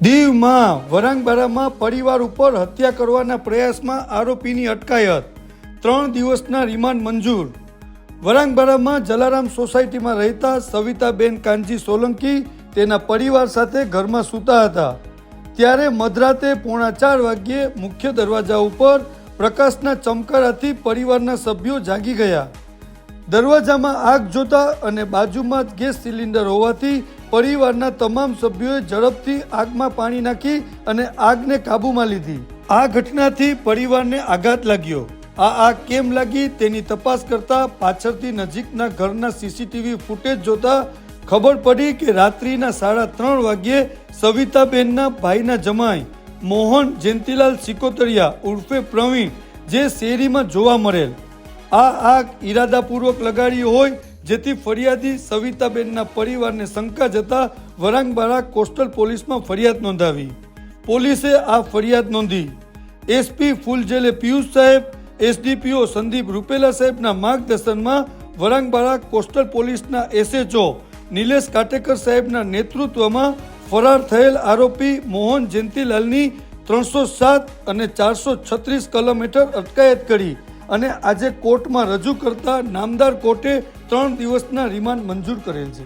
માં વરાંગબારામાં પરિવાર ઉપર હત્યા કરવાના પ્રયાસમાં આરોપીની અટકાયત. ત્રણ દિવસના રિમાન્ડ મંજૂર. વરાંગબારામાં જલારામ સોસાયટીમાં રહેતા સવિતાબેન કાનજી સોલંકી તેના પરિવાર સાથે ઘરમાં સૂતા હતા. ત્યારે મધરાતે પોણા ચાર વાગ્યે મુખ્ય દરવાજા ઉપર પ્રકાશના ચમકારાથી પરિવારના સભ્યો જાગી ગયા. દરવાજામાં આગ જોતા અને બાજુમાં જ ગેસ સિલિન્ડર હોવાથી પરિવારના તમામ સભ્યોએ ઝડપથી આગમાં પાણી નાખી અને આગને કાબૂમાં લીધી. આ ઘટનાથી પરિવારને આઘાત લાગ્યો. આ આગ કેમ લાગી તેની તપાસ કરતા પાછળથી નજીકના ઘરના સીસીટીવી ફૂટેજ જોતા ખબર પડી કે રાત્રિના સાડા ત્રણ વાગ્યે સવિતાબેનના ભાઈના જમાઈ, મોહન જયંતિલાલ સિકોતરિયા ઉર્ફે પ્રવીણ, જે શેરીમાં જોવા મળેલ. આ આગ ઈરાદાપૂર્વક લગાડી હોય જેથી ફરિયાદી સવિતાબેનના પરિવારને શંકા જતા વરાંગબારા કોસ્ટલ પોલીસમાં ફરિયાદ નોંધાવી. પોલીસે આ ફરિયાદ નોંધી. એસપી ફૂલજેલે પિયુષ સાહેબ, એસડીપીઓ સંદીપ રૂપેલા સાહેબના માર્ગદર્શનમાં વરાંગબારા કોસ્ટલ પોલીસના એસએચઓ નિલેશ કાટેકર સાહેબના નેતૃત્વમાં ફરાર થયેલ આરોપી મોહન જયંતિલાલની ત્રણસો સાત અને ચારસો છત્રીસ કલમ હેઠળ અટકાયત કરી. અને આજે કોર્ટમાં રજૂ કરતા નામદાર કોર્ટે ત્રણ દિવસના રિમાન્ડ મંજૂર કરેલ છે.